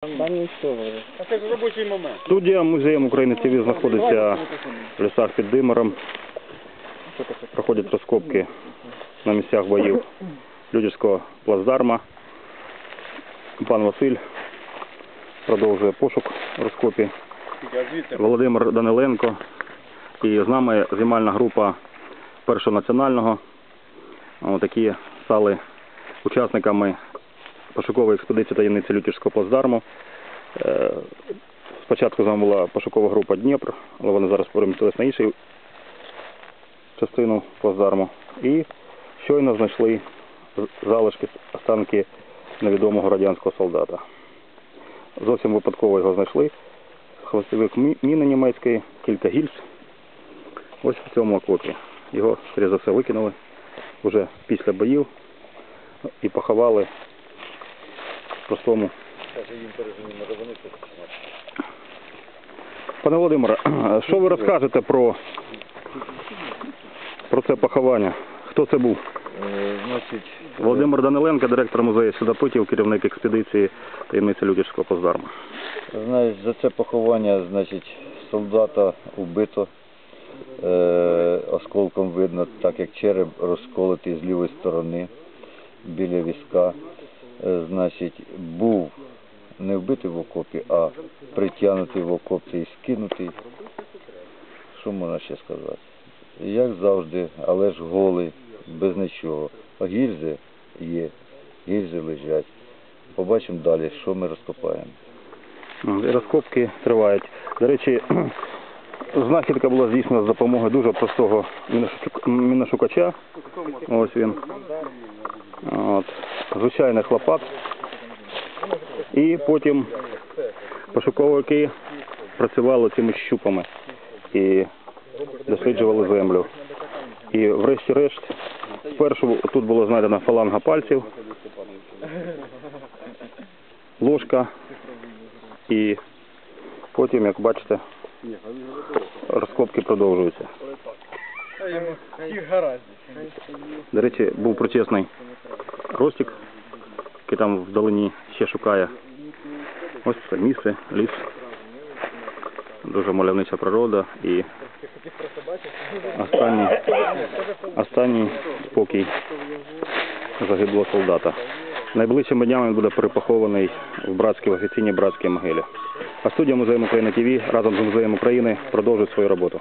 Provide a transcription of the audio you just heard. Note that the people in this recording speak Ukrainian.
Та нічого. А це ж робочий момент. Студія музею України ТВ знаходиться в лісах під Димором. Проходять розкопки на місцях боїв Людівського плацдарма. Пан Василь продовжує пошук розкопі. Володимир Даниленко і з нами знімальна група Першого національного. Такі стали учасниками пошукової експедиції таємниці Лютівського плацдарму. Е, Спочатку з нами була пошукова група Дніпр, але вони зараз перемістились на іншу частину плацдарму. І щойно знайшли залишки останки невідомого радянського солдата. Зовсім випадково його знайшли. Хвостовик міни німецької, кілька гільз. Ось в цьому окопі. Його, скоріше за все, викинули вже після боїв і поховали простому Пане Володимире, що ви розкажете про, про це поховання? Хто це був? Е, Володимир Даниленко, директор музею Слідопитів, керівник експедиції таємниці Лютівського плацдарму. знаєш, за це поховання, значить, солдата вбито, е, осколком видно, так як череп розколотий з лівої сторони біля візка. Е, значить, був не вбитий в окопі, а притягнутий в окопці і скинутий. Що можна ще сказати? Як завжди, але ж голий, без нічого. А гільзи є, гільзи лежать. Побачимо далі, що ми розкопаємо. Розкопки тривають. До речі, знахідка була здійснена з допомогою дуже простого міношук- міношукача. Ось він. Звичайних лопат. І потім пошуковики працювали цими щупами і досліджували землю. І врешті-решт, спершу тут було знайдена фаланга пальців, ложка і потім, як бачите, розкопки продовжуються. До речі, був причесний Ростик, який там вдалині ще шукає. Ось це місце, ліс. Дуже мальовнича природа і останній, останній спокій загиблого солдата. Найближчими днями він буде перепохований в братській в офіційній братській могилі. А студія Музею України ТВ разом з Музеєм України продовжує свою роботу.